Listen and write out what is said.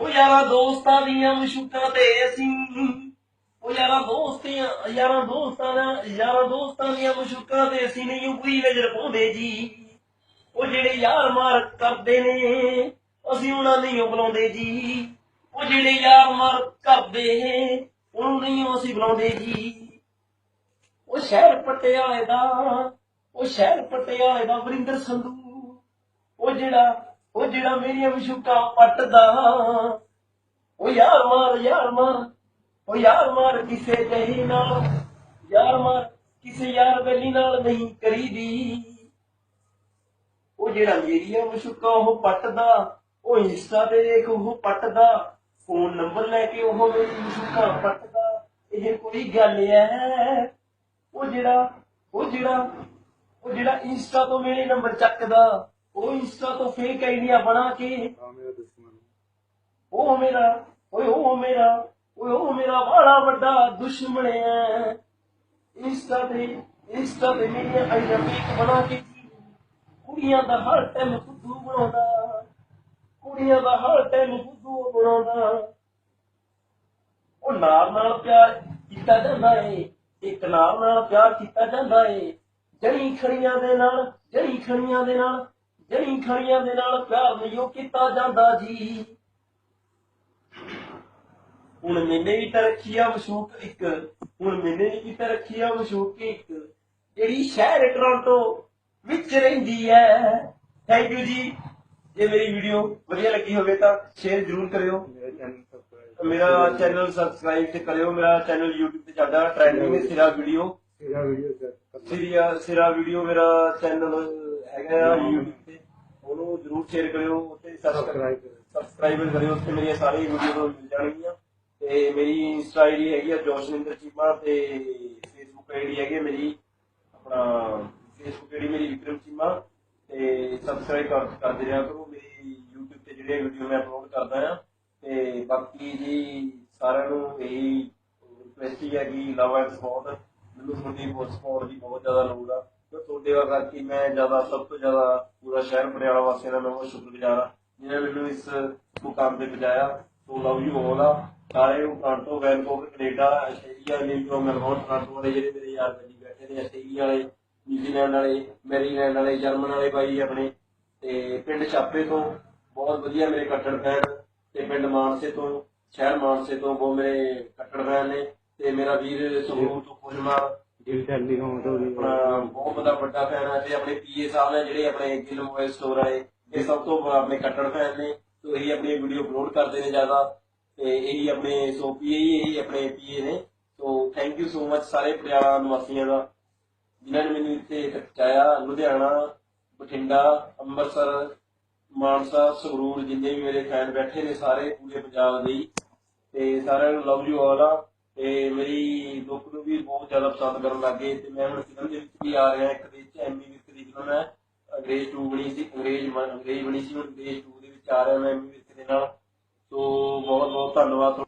ਉਹ ਯਾਰਾਂ ਦੋਸਤਾਂ ਦੀਆਂ ਮਸ਼ੂਕਾਂ ਤੇ ਅਸੀਂ ਉਹ ਯਾਰਾਂ ਦੋਸਤੀਆਂ, ਯਾਰਾਂ ਦੋਸਤਾਂ ਦਾ, ਯਾਰਾਂ ਦੋਸਤਾਂ ਦੀਆਂ ਮਸ਼ੂਕਾਂ ਤੇ ਅਸੀਂ ਨਹੀਂ ਕੋਈ ਨਜ਼ਰ ਪਾਉਂਦੇ ਜੀ। ਉਹ ਜਿਹੜੇ ਯਾਰ ਮਾਰ ਕਰਦੇ ਨੇ, ਅਸੀਂ ਉਹਨਾਂ ਨਹੀਂ ਬੁਲਾਉਂਦੇ ਜੀ। ਉਹ ਜਿਹੜੇ ਯਾਰ ਮਾਰ ਕਰਦੇ ਉਹਨੂੰ ਨਹੀਂ ਅਸੀਂ ਬੁਲਾਉਂਦੇ ਜੀ। ਉਹ ਸ਼ਹਿਰ ਪਟਿਆਲੇ ਦਾ ਉਹ ਸ਼ਹਿਰ ਪਟਿਆਲੇ ਦਾ ਵਰਿੰਦਰ ਸੰਧੂ ਉਹ ਜਿਹੜਾ ਉਹ ਜਿਹੜਾ ਮੇਰੀਆਂ ਮਸ਼ੂਕਾਂ ਪੱਟਦਾ ਉਹ ਯਾਰ ਮਾਰ ਯਾਰ ਮਾਰ, ਉਹ ਯਾਰ ਮਾਰ ਕਿਸੇ ਜਹੀ ਨਾਲ, ਯਾਰ ਮਾਰ ਕਿਸੇ ਯਾਰ ਬੈਲੀ ਨਾਲ ਨਹੀਂ ਕਰੀਦੀ। ਉਹ ਜਿਹੜਾ ਮੇਰੀਆਂ ਮਸ਼ੂਕਾਂ ਉਹ ਪੱਟਦਾ, ਉਹ ਇੰਸਟਾ ਤੇ ਦੇਖ ਉਹ ਪੱਟਦਾ, ਫੋਨ ਨੰਬਰ ਲੈ ਕੇ ਉਹ ਮੇਰੀ ਮਸ਼ੂਕਾਂ ਪੱਟਦਾ, ਇਹ ਕੋਈ ਗੱਲ ਐ। ਉਹ ਜਿਹੜਾ ਉਹ ਜਿਹੜਾ ਉਹ ਜਿਹੜਾ ਇੰਸਟਾ ਤੋਂ ਮੇਰੇ ਨੰਬਰ ਚੱਕਦਾ ਉਹ ਇੰਸਟਾ ਤੋਂ ਫੇਕ ਆਈਡੀਆ ਬਣਾ ਕੇ। ਆ ਮੇਰਾ ਦੁਸ਼ਮਣ ਉਹ ਮੇਰਾ ਓਏ ਉਹ ਮੇਰਾ ਓਏ ਉਹ ਮੇਰਾ ਬੜਾ ਵੱਡਾ ਦੁਸ਼ਮਣ ਹੈ। ਇੰਸਟਾ ਤੇ ਇੰਸਟਾ ਤੇ ਆਈਡੀਆ ਫੇਕ ਬਣਾ ਕੇ ਕੁੜੀਆਂ ਦਾ ਹਰ ਟਾਈਮ ਫੁੱਦੂ ਬਣਾਉਂਦਾ। ਕੁੜੀਆਂ ਦਾ ਹਰ ਟਾਈਮ ਫੁੱਦੂ ਬਣਾਉਂਦਾ। ਉਹ ਨਾਲ ਨਾਲ ਪਿਆਰ ਕੀਤਾ ਜਾਂਦਾ ਏ। ਇੱਕ ਨਾਲ ਨਾਲ ਪਿਆਰ ਕੀਤਾ ਜਾਂਦਾ ਏ। ਜਣੀ ਖੜੀਆਂ ਦੇ ਨਾਲ ਜਣੀ ਖੜੀਆਂ ਦੇ ਨਾਲ ਜਣੀ ਖੜੀਆਂ ਦੇ ਨਾਲ ਪਿਆਰ ਨਹੀਂ ਉਹ ਕੀਤਾ ਜਾਂਦਾ ਜੀ। ਹੁਣ ਮੈਨੇ ਵੀ ਤਾਂ ਰੱਖੀ ਆ ਮਸ਼ੂਕ ਇੱਕ ਹੁਣ ਮੈਨੇ ਵੀ ਤਾਂ ਰੱਖੀ ਆ ਮਸ਼ੂਕ ਇੱਕ। ਜਿਹੜੀ ਸ਼ਹਿਰ ਟੋਰਾਂਟੋ ਵਿੱਚ ਰਹਿੰਦੀ ਹੈ ਥੈਂਕ ਯੂ ਜੀ। ਜੇ ਮੇਰੀ ਵੀਡੀਓ ਵਧੀਆ ਲੱਗੀ ਹੋਵੇ ਤਾਂ ਸ਼ੇਅਰ ਜ਼ਰੂਰ ਕਰਿਓ। ਮੇਰਾ ਚੈਨਲ ਸਬਸਕ੍ਰਾਈਬ ਤੇ ਕਰਿਓ। ਮੇਰਾ ਚੈਨਲ YouTube ਤੇ ਚੱਲਦਾ ਟ੍ਰੈਂਡਿੰਗ ਸਿਰਾ ਵੀਡੀਓ। ਮੇਰਾ ਵੀਡੀਓ ਸਿਰਾ ਸਿਰਾ ਵੀਡੀਓ ਮੇਰਾ ਚੈਨਲ ਹੈਗਾ YouTube ਤੇ। ਉਹਨੂੰ ਜ਼ਰੂਰ ਸ਼ੇਅਰ ਕਰਿਓ ਉੱਤੇ ਸਬਸਕ੍ਰਾਈਬ ਸਬਸਕ੍ਰਾਈਬ ਕਰਿਓ, ਉੱਥੇ ਮੇਰੀਆਂ ਸਾਰੀਆਂ ਵੀਡੀਓ ਮਿਲ ਜਾਣਗੀਆਂ। ਤੇ ਮੇਰੀ ਇੰਸਟਾ ਆਈਡੀ ਹੈਗੀ ਆ ਜੋਸ਼ਨਿੰਦਰ ਚੀਮਾ ਤੇ ਫੇਸਬੁੱਕ ਆਈਡੀ ਹੈਗੀ ਮੇਰੀ, ਆਪਣਾ ਫੇਸਬੁੱਕ ਆਈਡੀ ਮੇਰੀ ਵਿਕਰਮ ਚੀਮਾ। ਤੇ ਸਬਸਕ੍ਰਾਈਬ ਕਰਦੇ ਰਿਹਾ ਕਰੋ, ਮੇਰੀ YouTube ਤੇ ਜਿਹੜੇ ਵੀਡੀਓ ਮੈਂ ਅਪਲੋਡ ਕਰਦਾ ਆ ਤੇ ਬਾਕੀ ਜੀ ਸਾਰਿਆਂ ਨੂੰ ਇਹੀ ਰਿਕੁਐਸਟ ਹੈ ਕਿ ਲਵ ਐਂਡ ਸਪੋਰਟ ਮੈਨੂੰ ਤੁਹਾਡੀ ਬਹੁਤ ਸਪੋਰਟ ਦੀ ਬਹੁਤ ਜ਼ਿਆਦਾ ਲੋੜ ਆ। ਤੁਹਾਡੇ ਵਰਗਾ ਕਿ ਮੈਂ ਜ਼ਿਆਦਾ, ਸਭ ਤੋਂ ਜ਼ਿਆਦਾ ਪੂਰਾ ਸ਼ਹਿਰ ਪਟਿਆਲਾ ਵਾਸੀਆਂ ਦਾ ਮੈਂ ਬਹੁਤ ਸ਼ੁਕਰਗੁਜ਼ਾਰ ਆ ਜਿਨ੍ਹਾਂ ਨੇ ਮੈਨੂੰ ਇਸ ਮੁਕਾਮ ਤੇ ਪਹੁੰਚਾਇਆ। ਸੋ ਲਵ ਯੂ ਆਲ ਆ। ਸਾਰੇ ਨੂੰ Toronto, Vancouver, Canada, Australia New York Melbourne Toronto ਵਾਲੇ ਜਿਹੜੇ ਮੇਰੇ ਯਾਰ ਬੈਠੀ ਬੈਠੇ ਨੇ, ਆਸਟ੍ਰੇਲੀਆ ਵਾਲੇ, ਨਿਊਜ਼ੀਲੈਂਡ ਵਾਲੇ, ਮੈਰੀਲੈਂਡ ਵਾਲੇ, ਜਰਮਨ ਵਾਲੇ ਬਾਈ ਆਪਣੇ। ਤੇ ਪਿੰਡ ਛਾਪੇ ਤੋਂ ਬਹੁਤ ਵਧੀਆ ਮੇਰੇ ਕੱਟੜ ਫੈਨ ਤੇ ਪਿੰਡ ਮਾਨਸੇ ਤੋਂ, ਸ਼ਹਿਰ ਮਾਨਸੇ ਤੋਂ ਬਹੁਤ ਮੇਰੇ ਕੱਟੜ ਫੈਨ ਨੇ। ਤੇ ਮੇਰਾ ਵੀਰ ਸੁਖਰੂਪ ਤੋਂ ਖੁਸ਼ਮਾ ਦਿਲ ਟੈਲੀ ਹੋਂ ਤੋਂ ਵੀ ਆਪਣਾ ਬਹੁਤ ਵੱਡਾ ਵੱਡਾ ਫੈਨ ਹੈ ਤੇ ਆਪਣੇ ਪੀਏ ਸਾਹਿਬ ਨੇ ਜਿਹੜੇ ਆਪਣੇ ਗਿੱਲ ਮੋਬਾਈਲ ਸਟੋਰ ਵਾਲੇ, ਇਹ ਸਭ ਤੋਂ ਆਪਣੇ ਕੱਟੜ ਫੈਨ ਨੇ, ਤੇ ਇਹੀ ਆਪਣੀ ਵੀਡੀਓ ਅਪਲੋਡ ਕਰਦੇ ਨੇ ਜ਼ਿਆਦਾ। ਤੇ ਇਹੀ ਆਪਣੇ, ਸੋ ਪੀਏ ਇਹੀ ਆਪਣੇ ਪੀਏ ਨੇ। So thank you so much ਸਾਰੇ ਪਟਿਆਲਾ ਨਿਵਾਸੀਆਂ ਦਾ, ਜਿਨ੍ਹਾਂ ਨੇ ਮੈਨੂੰ ਇੱਥੇ ਪਹੁੰਚਾਇਆ। ਲੁਧਿਆਣਾ, ਬਠਿੰਡਾ, ਅੰਮ੍ਰਿਤਸਰ, ਮਾਨਸਾ, ਸੰਗਰੂਰ ਜਿੰਨੇ ਵੀ ਮੇਰੇ ਫੈਨ ਬੈਠੇ ਨੇ ਸਾਰੇ ਪੂਰੇ ਪੰਜਾਬ ਦੇ ਤੇ ਸਾਰਿਆਂ ਨੂੰ ਲਵ ਯੂ ਆਲ ਆ। ਤੇ ਮੇਰੀ ਦੁੱਖ ਨੂੰ ਵੀ ਬਹੁਤ ਜ਼ਿਆਦਾ ਪਸੰਦ ਕਰਨ ਲੱਗੇ ਤੇ ਮੈਂ ਹੁਣ ਫਿਲਮ ਦੇ ਵਿੱਚ ਵੀ ਆ ਰਿਹਾ, ਇੱਕ ਦੇ ਵਿੱਚ ਐਮੀ ਵਿਰਕ ਦੀ ਫਿਲਮ ਹੈ, ਅੰਗਰੇਜ਼ 2 ਬਣੀ ਸੀ, ਅੰਗਰੇਜ਼ ਅੰਗਰੇਜ਼ ਬਣੀ ਸੀ, ਹੁਣ ਅੰਗਰੇਜ਼ 2 ਦੇ ਵਿੱਚ ਆ ਰਿਹਾ ਮੈਂ ਐਮੀ ਵਿਰਕ ਦੇ ਨਾਲ। ਸੋ ਬਹੁਤ ਬਹੁਤ ਧੰਨਵਾਦ